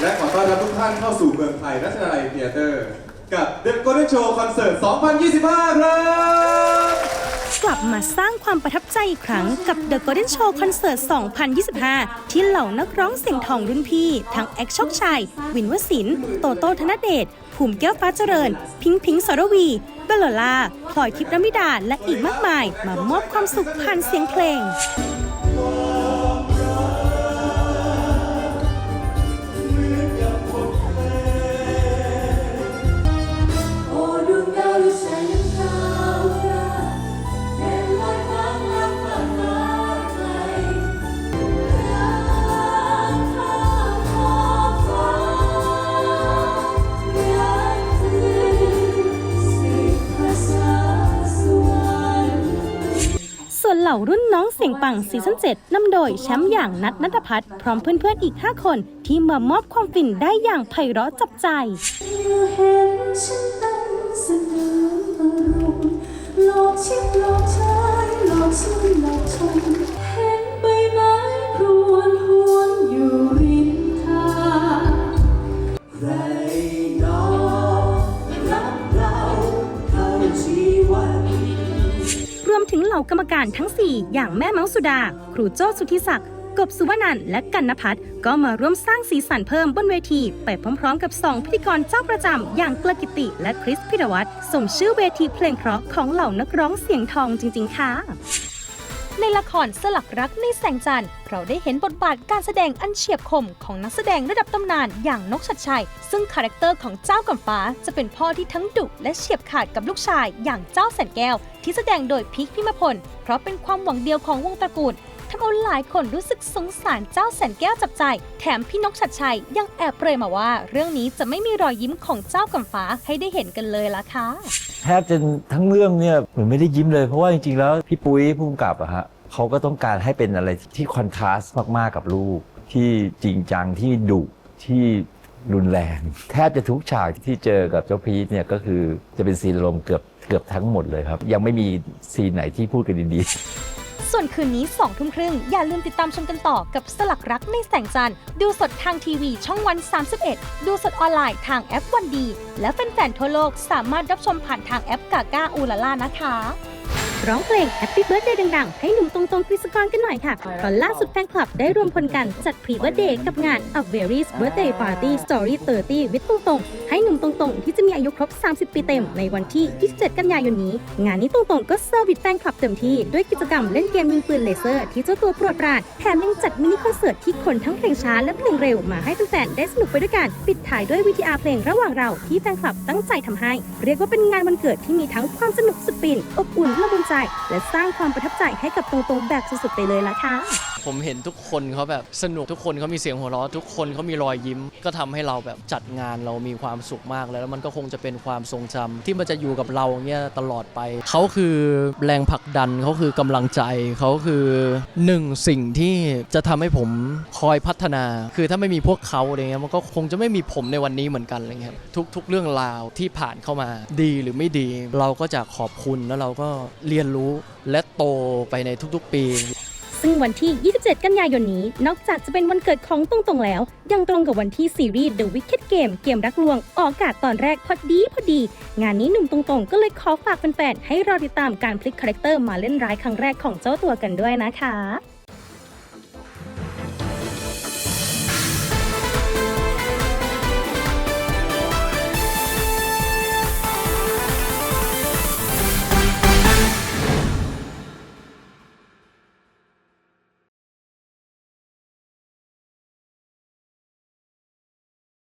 และขอต้อนรับทุกท่านเข้าสู่เมืองไทยรัชดาลัยเธียเตอร์ กับ The Golden Show Concert 2025 ครับ กลับมาสร้างความประทับใจอีกครั้งกับ The Golden Show Concert 2025 ที่เหล่านักร้องเสียงทองรุ่นพี่ ทั้งแอคโชคชัย วินวสิน โตโต้ธนเดช ภูมิแก้วฟ้าเจริญ พิงพิงสรวี เบลลล่า พลอยทิพย์รมิดา และอีกมากมาย มามอบความสุขผ่านเสียงเพลงารุ่นน้องเสียงปังซีซั่น7นำโดยแชมป์อย่างนัทนัทพัฒน์พร้อมเพื่อนๆอีก 5 คนที่มามอบความฟินได้อย่างไพเราะจับใจ ถึงเหล่ากรรมการทั้ง 4 อย่างแม่เมาสุดา ครูโจ้สุทธิศักดิ์กบสุวนันท์และกันนภัทรก็มาร่วมสร้างสีสันเพิ่มบนเวที ไปพร้อมๆ กับ 2 พิธีกรเจ้าประจำอย่างกลกิติ และคริสพิรวัตรสมชื่อเวทีเพลงเพราะของเหล่านักร้องเสียงทองจริง ๆ ค่ะ ในละครสลักรักในแสงจันทร์เราได้เห็นบทบาทการแสดงอันเฉียบคมของนักแสดงระดับตำนานอย่างนกชัดชัย ซึ่งคาแรคเตอร์ของเจ้ากำฟ้าจะเป็นพ่อที่ทั้งดุและเฉียบขาดกับลูกชายอย่างเจ้าแสนแก้ว ที่แสดงโดยพิกพิมพล เพราะเป็นความหวังเดียวของวงตระกูลทำเอาหลายคนรู้สึกสงสารเจ้าแสนแก้วจับใจ แถมพี่นกชัดชัยยังแอบเปรยมาว่า เรื่องนี้จะไม่มีรอยยิ้มของเจ้ากำฟ้าให้ได้เห็นกันเลยล่ะค่ะแทบจะทั้งเรื่องเนี่ยเหมือนไม่ได้ยิ้มเลยเพราะว่าจริงๆแล้วพี่ปุ้ยผู้กำกับอะฮะ เขาก็ต้องการให้เป็นอะไรที่คอนทราสต์มาก ๆ กับลูก ที่จริงจังที่ดุที่รุนแรง แทบจะทุกฉากที่เจอกับเจ้าพีทเนี่ยก็คือจะเป็นซีนอารมเกือบเกือบทั้งหมดเลยครับ ยังไม่มีซีนไหนที่พูดกันดีๆ ส่วนคืนนี้2ทุ่มครึ่ง อย่าลืมติดตามชมกันต่อกับสลักรักในแสงจันทร์ดูสดทางทีวีช่องวัน 31 ดูสดออนไลน์ทางแอปวันดี และแฟนๆทั่วโลกสามารถรับชมผ่านทางแอปกาก้าอูลาล่านะคะ ร้องเพลง Happy Birthday ดังๆ ให้หนุ่มตรงๆกฤษกรกันหน่อยค่ะเพราะล่าสุดแฟนคลับได้รวมพลกันจัดพรีเบิร์ d เดย์กับงาน A Very's Birthday Party Story 30 with ตรงๆ ให้หนุ่มตรงๆ ที่จะมีอายุครบ 30 ปีเต็มในวันที่ 27 กันยายนนี้ งานนี้ตรงๆ ก็เซอร์วิสแฟนคลับเต็มที่ด้วยกิจกรรมเล่นเกมยิงปืนเลเซอร์ที่เจ้าตัวโปรดปรานแถมยังจัดมินิคอนเสิร์ตที่คนทั้งเพลงช้าและเพลงเร็วมาให้แฟนๆได้สนุกไปด้วยกันปิดท้ายด้วยวิทีอาร์เพลงระหว่างเราที่แฟนคลับตั้งใจทำให้ เรียกว่าเป็นงานวันเกิดที่มีทั้งความสนุกสุดปิ่นอบอุ่นละมุนใจและสร้างความประทับใจให้กับตรงๆแบบสุดๆไปเลยละค่ะ ผมเห็นทุกคนเขาแบบสนุกทุกคนเขามีเสียงหัวเราะทุกคนเขามีรอยยิ้ม ก็ทำให้เราแบบจัดงานเรามีความสุขมากเลยแล้วมันก็คงจะเป็นความทรงจำที่มันจะอยู่กับเราเนี่ยตลอดไปเขาคือแรงผลักดันเขาคือกำลังใจเขาคือหนึ่งสิ่งที่จะทำให้ผมคอยพัฒนา คือถ้าไม่มีพวกเขาอะไรเงี้ยมันก็คงจะไม่มีผมในวันนี้เหมือนกันอะไรเงี้ยทุก ๆ เรื่องราวที่ผ่านเข้ามาดีหรือไม่ดี เราก็จะขอบคุณแล้วเราก็เรียนรู้และโตไปในทุกๆปี ซึ่งวันที่ 27 กันยายนนี้ นอกจากจะเป็นวันเกิดของตรงตรงๆแล้ว ยังตรงกับวันที่ซีรีส์ The Wicked Game เกมรักลวง ออกอากาศตอนแรกพอดีพอดี งานนี้หนุ่มตรงๆ ก็เลยขอฝากแฟนๆให้รอติดตามการพลิกคาแรคเตอร์มาเล่นร้ายครั้งแรกของเจ้าตัวกันด้วยนะคะ